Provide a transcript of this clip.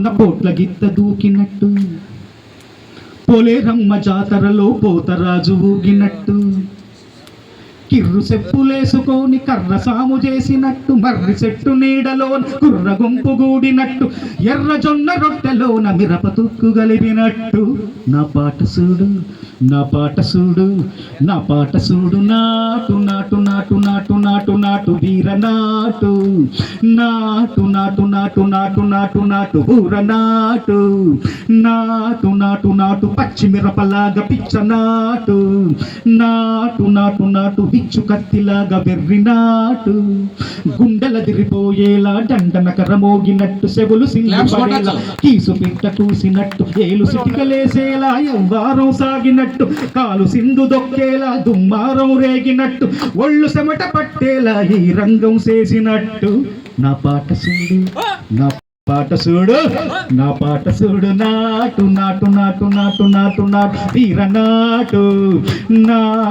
పొగరున పోట్ల గిత్త దూకినట్టు. పోలేరమ్మ జాతరలో పోతరాజు ఊగినట్టు. కిర్రు చెప్పులేసుకొని కర్ర సాము చేసినట్టు. మర్రి చెట్టు నీడలో కుర్ర గుంపు గూడినట్టు. ఎర్ర జొన్న రొట్టెలోన మిరప తుక్కు గలిపినట్టు. నా పాట సూడు నా పాట సూడు నా పాట సూడు. నాటు నాటు నాటు నాటు నాటు నాటు వీర నాటు. నాటు నాటు నాటు నాటు నాటు నాటు ఊర నాటు. నాటు నాటు నాటు పచ్చి మిరపలాగా పిచ్చ నాటు. నాటు నాటు నాటు విచ్చు కత్తిలాగా వెర్రి నాటు. గుండెల దిరిపోయేలా దండన కరమోగినట్టు సెవులు సింగిపడేలా. కీసు పిట్ట కూసినట్టు ఏలు సిటికలేసేలా ఎవ్వారం సాగినట్టు కాలు సింధు దొక్కేలా దుమ్మారం రేగినట్టు ఒళ్ళు చెమట పట్టేలా ఈ రంగం చేసినట్టు. నా పాట చూడు నా పాట చూడు నా పాట చూడు నాటు నాటు నాటు నాటు నాటు నాటు వీర నాటు నా